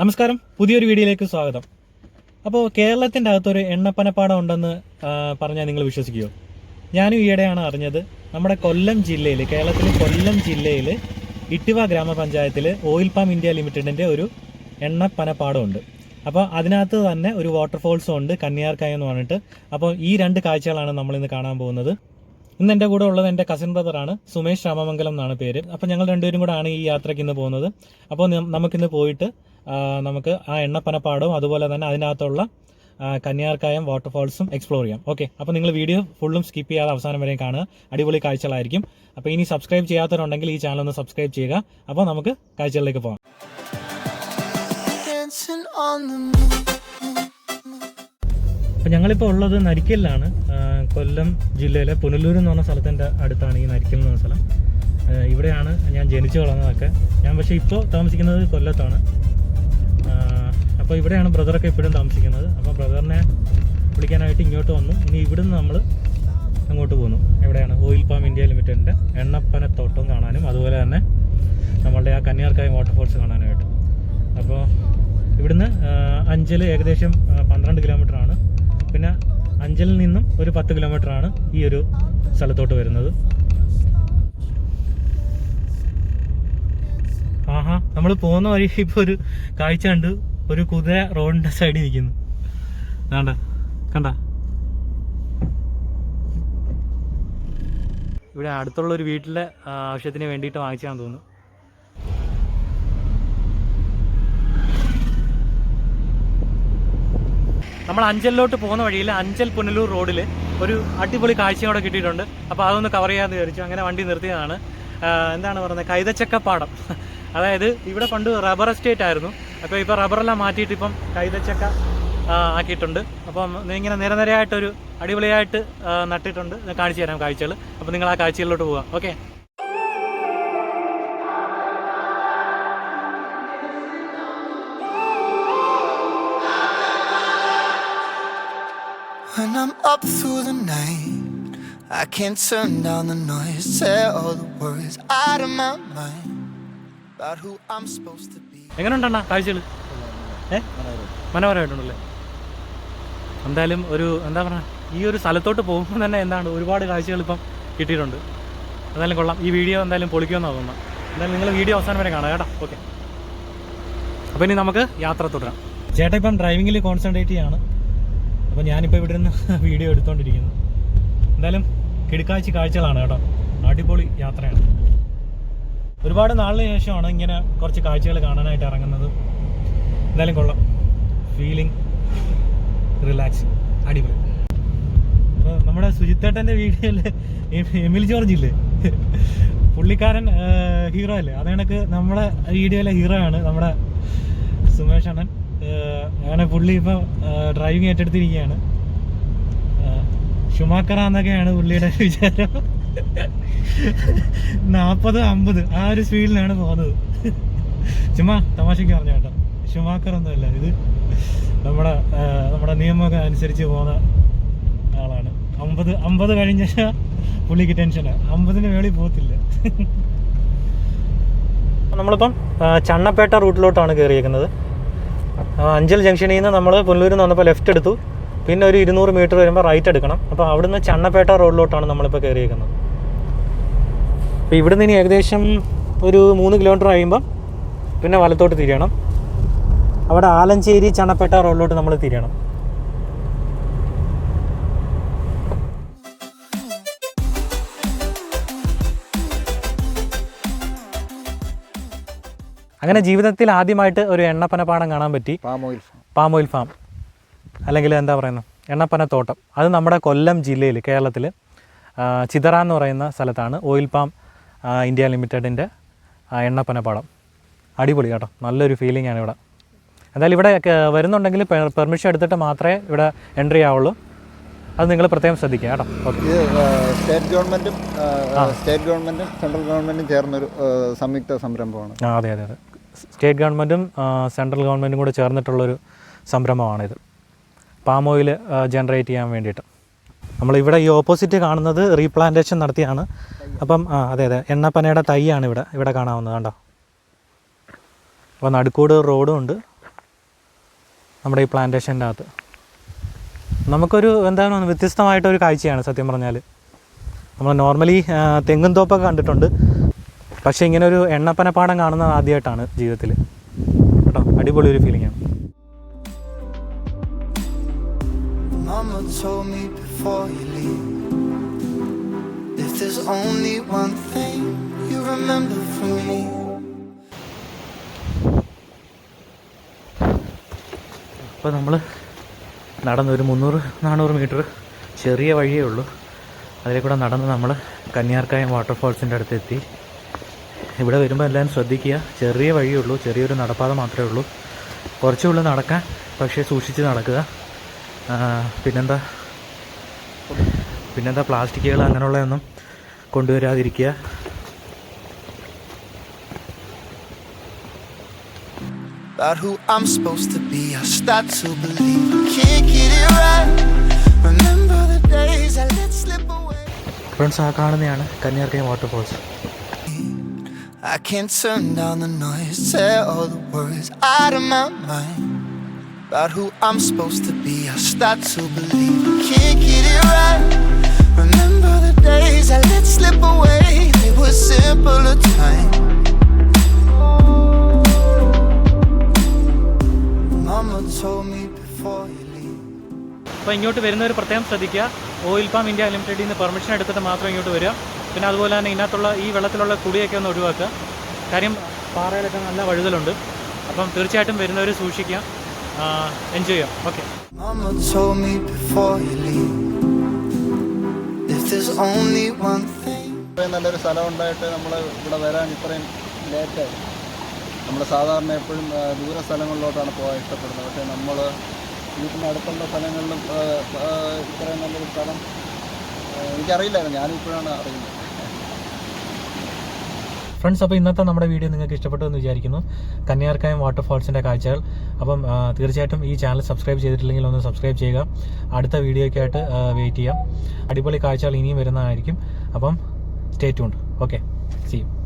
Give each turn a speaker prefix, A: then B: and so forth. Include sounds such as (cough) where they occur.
A: നമസ്കാരം. പുതിയൊരു വീഡിയോയിലേക്ക് സ്വാഗതം. അപ്പോൾ കേരളത്തിന്റെ അകത്തൊരു എണ്ണപ്പനപ്പാടം ഉണ്ടെന്ന് പറഞ്ഞാൽ നിങ്ങൾ വിശ്വസിക്കുമോ ഞാനും ഈയിടെയാണ് അറിഞ്ഞത്. നമ്മുടെ കൊല്ലം ജില്ലയിൽ കേരളത്തിലെ കൊല്ലം ജില്ലയിൽ ഇട്ടിവ ഗ്രാമപഞ്ചായത്തിൽ ഓയിൽ പാം ഇന്ത്യ ലിമിറ്റഡിന്റെ ഒരു എണ്ണപ്പനപ്പാടമുണ്ട്. അപ്പോൾ അതിനകത്ത് തന്നെ ഒരു വാട്ടർഫോൾസും ഉണ്ട് കന്യാർക്കായ എന്ന് പറഞ്ഞിട്ട്. അപ്പോൾ ഈ രണ്ട് കാഴ്ചകളാണ് നമ്മളിന്ന് കാണാൻ പോകുന്നത്. ഇന്ന് എന്റെ കൂടെ ഉള്ളത് എന്റെ കസിൻ ബ്രദറാണ് സുമേഷ് രാമമംഗലം എന്നാണ് പേര്. അപ്പോൾ ഞങ്ങൾ രണ്ടുപേരും കൂടെ ആണ് ഈ യാത്രയ്ക്ക് ഇന്ന് പോകുന്നത്. അപ്പോൾ നമുക്ക് നമുക്കിന്ന് പോയിട്ട് നമുക്ക് ആ എണ്ണപ്പനപ്പാടവും അതുപോലെ തന്നെ അതിനകത്തുള്ള കന്യാർക്കായം വാട്ടർഫാൾസും എക്സ്പ്ലോർ ചെയ്യാം. ഓക്കെ അപ്പോൾ നിങ്ങൾ വീഡിയോ ഫുള്ളും സ്കിപ്പ് ചെയ്യാതെ അവസാനം വരെയും കാണുക. അടിപൊളി കാഴ്ചകളായിരിക്കും. അപ്പോൾ ഇനി സബ്സ്ക്രൈബ് ചെയ്യാത്തവരുണ്ടെങ്കിൽ ഈ ചാനൽ ഒന്ന് സബ്സ്ക്രൈബ് ചെയ്യുക. അപ്പോൾ നമുക്ക് കാഴ്ചകളിലേക്ക് പോകാം. ഞങ്ങളിപ്പോൾ ഉള്ളത് നരിക്കലിലാണ്. കൊല്ലം ജില്ലയിലെ പുനലൂർ എന്ന് പറഞ്ഞ സ്ഥലത്തിന്റെ അടുത്താണ് ഈ നരിക്കൽ എന്ന് പറഞ്ഞ സ്ഥലം. ഇവിടെയാണ് ഞാൻ ജനിച്ചു വളർന്നതൊക്കെ. ഞാൻ പക്ഷേ ഇപ്പോൾ താമസിക്കുന്നത് കൊല്ലത്താണ്. അപ്പോൾ ഇവിടെയാണ് ബ്രദറൊക്കെ ഇപ്പോഴും താമസിക്കുന്നത്. അപ്പോൾ ബ്രദറിനെ വിളിക്കാനായിട്ട് ഇങ്ങോട്ട് വന്നു. ഇനി ഇവിടുന്ന് നമ്മൾ അങ്ങോട്ട് പോന്നു. എവിടെയാണ് ഓയിൽ പാം ഇന്ത്യ ലിമിറ്റഡിന്റെ എണ്ണപ്പനത്തോട്ടം കാണാനും അതുപോലെ തന്നെ നമ്മളുടെ ആ കന്യാർക്കായ വാട്ടർഫോൾസ് കാണാനായിട്ട് അപ്പോൾ ഇവിടുന്ന് അഞ്ചിൽ ഏകദേശം പന്ത്രണ്ട് കിലോമീറ്റർ ആണ് പിന്നെ അഞ്ചലിൽ നിന്നും ഒരു പത്ത് കിലോമീറ്റർ ആണ് ഈ ഒരു സ്ഥലത്തോട്ട് വരുന്നത്. ആഹാ നമ്മൾ പോകുന്ന വഴി ഇപ്പൊ ഒരു കാഴ്ച ഉണ്ട് ഒരു കുതിര റോഡിന്റെ സൈഡിൽ നിൽക്കുന്നു. വേണ്ട കണ്ട. ഇവിടെ അടുത്തുള്ള ഒരു വീട്ടിലെ ആവശ്യത്തിന് വേണ്ടിയിട്ട് വാങ്ങിച്ചാന്ന് തോന്നുന്നു. നമ്മൾ അഞ്ചലിലോട്ട് പോകുന്ന വഴിയിൽ അഞ്ചൽ പുനലൂർ റോഡിൽ ഒരു അടിപൊളി കാഴ്ചയും കൂടെ കിട്ടിയിട്ടുണ്ട്. അപ്പോൾ അതൊന്ന് കവർ ചെയ്യാമെന്ന് വിചാരിച്ചു. അങ്ങനെ വണ്ടി നിർത്തിയതാണ്. എന്താണ് പറയുന്നത്? കൈതച്ചക്കപ്പാടം. (laughs) അതായത് ഇവിടെ പണ്ട് റബ്ബർ എസ്റ്റേറ്റ് ആയിരുന്നു. അപ്പോൾ ഇപ്പോൾ റബ്ബറെല്ലാം മാറ്റിയിട്ട് ഇപ്പം കൈതച്ചക്ക ആക്കിയിട്ടുണ്ട്. അപ്പം ഇങ്ങനെ നിരനിരയായിട്ടൊരു അടിപൊളിയായിട്ട് നട്ടിട്ടുണ്ട്. കാണിച്ചു തരാം കാഴ്ചകൾ അപ്പോൾ നിങ്ങൾ ആ കാഴ്ചകളിലോട്ട് പോവാം. Okay?
B: I'm up through the night, I can't turn down the noise. tear all the worries out of my mind about who I'm supposed to be.
A: എങ്ങനെയുണ്ടണ്ണ കാഴ്ചകൾ ഏ? മനോഹരമായിട്ടുണ്ടല്ലേ? എന്തായാലും ഒരു എന്താ പറയുക ഈ ഒരു സ്ഥലത്തോട്ട് പോകുമ്പോൾ തന്നെ എന്താണ് ഒരുപാട് കാഴ്ചകൾ ഇപ്പം കിട്ടിയിട്ടുണ്ട്. എന്തായാലും കൊള്ളാം. ഈ വീഡിയോ എന്തായാലും പൊളിക്കുമെന്നാണ് തോന്നുന്നത് എന്തായാലും നിങ്ങൾ വീഡിയോ അവസാനം വരെ കാണാം കേട്ടോ. ഓക്കെ. അപ്പോൾ ഇനി നമുക്ക് യാത്ര തുടരാം. ചേട്ടാ ഇപ്പം ഡ്രൈവിങ്ങിൽ കോൺസെൻട്രേറ്റ് ചെയ്യാണ്. അപ്പോൾ ഞാനിപ്പോൾ ഇവിടെ നിന്ന് വീഡിയോ എടുത്തുകൊണ്ടിരിക്കുന്നു എന്തായാലും കിടക്കാഴ്ച കാഴ്ചകളാണ് കേട്ടോ. അടിപൊളി യാത്രയാണ്. ഒരുപാട് നാളിന് ശേഷമാണ് ഇങ്ങനെ കുറച്ച് കാഴ്ചകൾ കാണാനായിട്ട് ഇറങ്ങുന്നത്. എന്തായാലും കൊള്ളാം. ഫീലിംഗ് റിലാക്സ് അടിപൊളി. അപ്പോൾ നമ്മുടെ സുജിത്തേട്ടന്റെ വീഡിയോയിൽ എമിൽ ജോർജ് ഇല്ലേ? പുള്ളിക്കാരൻ ഹീറോ അല്ലേ? അത് കണക്ക് നമ്മുടെ വീഡിയോയിലെ ഹീറോ ആണ് നമ്മുടെ സുമേഷ് അണ്ണൻ. അങ്ങനെ പുള്ളി ഇപ്പം ഡ്രൈവിംഗ് ഏറ്റെടുത്തിരിക്കുകയാണ്. ഷുമാക്കറ എന്നൊക്കെയാണ് പുള്ളിയുടെ (laughs) വിചാരം. നാൽപ്പത് അമ്പത് ആ ഒരു സ്പീഡിലാണ് പോകുന്നത്. ചുമ്മാ തമാശയ്ക്ക് പറഞ്ഞ കേട്ടോ. ഷുമാക്കർ ഒന്നുമല്ല ഇത് നമ്മുടെ നമ്മുടെ നിയമമൊക്കെ അനുസരിച്ച് പോകുന്ന ആളാണ്. അമ്പത് അമ്പത് കഴിഞ്ഞ (laughs) പുള്ളിക്ക് ടെൻഷനാണ് അമ്പതിന് വേളി പോകത്തില്ല. നമ്മളിപ്പം ചണ്ണപ്പേട്ട റൂട്ടിലോട്ടാണ് കയറിയേക്കുന്നത് ആ, അഞ്ചൽ ജംഗ്ഷനിൽ നിന്ന് നമ്മൾ പുനലൂരിൽ നിന്ന് വന്നപ്പോൾ ലെഫ്റ്റ് എടുത്തു. പിന്നെ ഒരു ഇരുന്നൂറ് മീറ്റർ വരുമ്പോൾ റൈറ്റ് എടുക്കണം. അപ്പോൾ അവിടുന്ന് ചണ്ണപ്പേട്ട റോഡിലോട്ടാണ് നമ്മളിപ്പോൾ കയറിയേക്കുന്നത് അപ്പോൾ ഇവിടുന്ന് ഇനി ഏകദേശം ഒരു മൂന്ന് കിലോമീറ്റർ കഴിയുമ്പം പിന്നെ വലത്തോട്ട് തിരിയണം. അവിടെ ആലഞ്ചേരി ചണ്ണപ്പേട്ട റോഡിലോട്ട് നമ്മൾ തിരിയണം. അങ്ങനെ ജീവിതത്തിൽ ആദ്യമായിട്ട് ഒരു എണ്ണപ്പനപ്പാടം കാണാൻ പറ്റി.
C: Palm oil oil farm
A: palm oil farm അല്ലെങ്കിൽ എന്താ പറയുന്നത് എണ്ണപ്പനത്തോട്ടം അത് നമ്മുടെ കൊല്ലം ജില്ലയിൽ കേരളത്തിൽ ചിതറ എന്ന് പറയുന്ന സ്ഥലത്താണ് ഓയിൽ പാം ഇന്ത്യ ലിമിറ്റഡിന്റെ എണ്ണപ്പനപ്പാടം അടിപൊളി കേട്ടോ. നല്ലൊരു ഫീലിംഗ് ആണ് ഇവിടെ. എന്തായാലും ഇവിടെ വരുന്നുണ്ടെങ്കിൽ പെർമിഷൻ എടുത്തിട്ട് മാത്രമേ ഇവിടെ എൻട്രി ആവുള്ളൂ. അത് നിങ്ങൾ പ്രത്യേകം ശ്രദ്ധിക്കുക കേട്ടോ.
C: ഇത് സ്റ്റേറ്റ് ഗവൺമെന്റും സ്റ്റേറ്റ് ഗവൺമെന്റും സെൻട്രൽ ഗവൺമെന്റും ചേർന്നൊരു സംയുക്ത സംരംഭമാണ്.
A: അതെ അതെ അതെ. സ്റ്റേറ്റ് ഗവൺമെന്റും സെൻട്രൽ ഗവൺമെന്റും കൂടെ ചേർന്നിട്ടുള്ളൊരു സംരംഭമാണിത്. പാം ഓയിൽ ജനറേറ്റ് ചെയ്യാൻ വേണ്ടിയിട്ട്. നമ്മളിവിടെ ഈ ഓപ്പോസിറ്റ് കാണുന്നത് റീപ്ലാന്റേഷൻ നടത്തിയാണ്. അപ്പം ആ അതെ അതെ എണ്ണപ്പനയുടെ തൈയാണ് ഇവിടെ ഇവിടെ കാണാവുന്നത് കണ്ടോ? അപ്പോൾ നടുക്കൂട് റോഡും ഉണ്ട് നമ്മുടെ ഈ പ്ലാന്റേഷന്റെ അകത്ത്. നമുക്കൊരു എന്താണ് വ്യത്യസ്തമായിട്ടൊരു കാഴ്ചയാണ് സത്യം പറഞ്ഞാൽ നമ്മൾ നോർമലി തെങ്ങും തോപ്പൊക്കെ കണ്ടിട്ടുണ്ട്. പക്ഷേ ഇങ്ങനെ ഒരു എണ്ണപ്പന എണ്ണപ്പനപ്പാടം കാണുന്നത് ആദ്യമായിട്ടാണ് ജീവിതത്തിൽ കേട്ടോ അടിപൊളി ഒരു ഫീലിംഗ് ആണ്
B: Mama told me before you leave. If there's only one thing you remember from me.
A: അപ്പോൾ നമ്മൾ നടന്ന് ഒരു മുന്നൂറ് നാനൂറ് മീറ്റർ ചെറിയ വഴിയേ ഉള്ളൂ അതിലെ കൂടെ നടന്ന് നമ്മൾ കന്യാർക്കായം വാട്ടർഫോൾസിന്റെ അടുത്ത് എത്തി ഇവിടെ വരുമ്പോൾ എല്ലാവരും ശ്രദ്ധിക്കുക. ചെറിയ വഴിയേ ഉള്ളൂ. ചെറിയൊരു നടപ്പാത മാത്രമേ ഉള്ളൂ. കുറച്ചേ ഉള്ളൂ നടക്കാൻ പക്ഷേ സൂക്ഷിച്ച് നടക്കുക. പിന്നെന്താ? പിന്നെന്താ? പ്ലാസ്റ്റിക്കുകൾ അങ്ങനെയുള്ളതൊന്നും കൊണ്ടുവരാതിരിക്കുക.
B: About who I'm supposed to be, I start to believe I can't get it right. Remember the days I let slip away.
A: Friends ആ കാണുന്നതാണ് കന്യാർക്കായം waterfalls
B: I can't turn down the noise, tear all the worries out of my mind. About who I'm supposed to be, I start to believe I can't get it right. Remember the days I let slip away, they were simpler time. Mama told me before you leave.
A: അപ്പോൾ ഇങ്ങോട്ട് വരുന്നവർ പ്രത്യേകം ശ്രദ്ധിക്കുക oil palm India ലിമിറ്റഡിൽ നിന്ന് permission എടുത്തിട്ട് മാത്രം ഇങ്ങോട്ട് വരിക പിന്നെ അതുപോലെ തന്നെ ഇതിനകത്തുള്ള ഈ വെള്ളത്തിലുള്ള കുടിയൊക്കെ ഒന്ന് ഒഴിവാക്കുക. കാര്യം പാറയിലൊക്കെ നല്ല വഴുതലുണ്ട്. അപ്പം തീർച്ചയായിട്ടും വരുന്നവർ സൂക്ഷിക്കുക. എൻജോയ് ചെയ്യാം. ഓക്കെ.
C: ഇത്രയും നല്ലൊരു സ്ഥലം ഉണ്ടായിട്ട് നമ്മൾ ഇവിടെ വരാൻ ഇത്രയും ലേറ്റായി നമ്മൾ സാധാരണ എപ്പോഴും ദൂര സ്ഥലങ്ങളിലോട്ടാണ് പോകാൻ ഇഷ്ടപ്പെടുന്നത്. പക്ഷേ നമ്മൾ വീട്ടിന് അടുത്തുള്ള സ്ഥലങ്ങളിലും ഇത്രയും നല്ലൊരു സ്ഥലം എനിക്കറിയില്ലായിരുന്നു. ഞാനിപ്പോഴാണ് അറിയുന്നത്.
A: ഫ്രണ്ട്സ് അപ്പോൾ ഇന്നത്തെ നമ്മുടെ വീഡിയോ നിങ്ങൾക്ക് ഇഷ്ടപ്പെട്ടു എന്ന് വിചാരിക്കുന്നു. കന്യാർക്കായം വാട്ടർഫാൾസിന്റെ കാഴ്ചകൾ. അപ്പം തീർച്ചയായിട്ടും ഈ ചാനൽ സബ്സ്ക്രൈബ് ചെയ്തിട്ടില്ലെങ്കിൽ ഒന്ന് സബ്സ്ക്രൈബ് ചെയ്യുക. അടുത്ത വീഡിയോയ്ക്ക് ആയിട്ട് വെയിറ്റ് ചെയ്യാം. അടിപൊളി കാഴ്ചകൾ ഇനിയും വരുന്നതായിരിക്കും. അപ്പം stay tune okay see you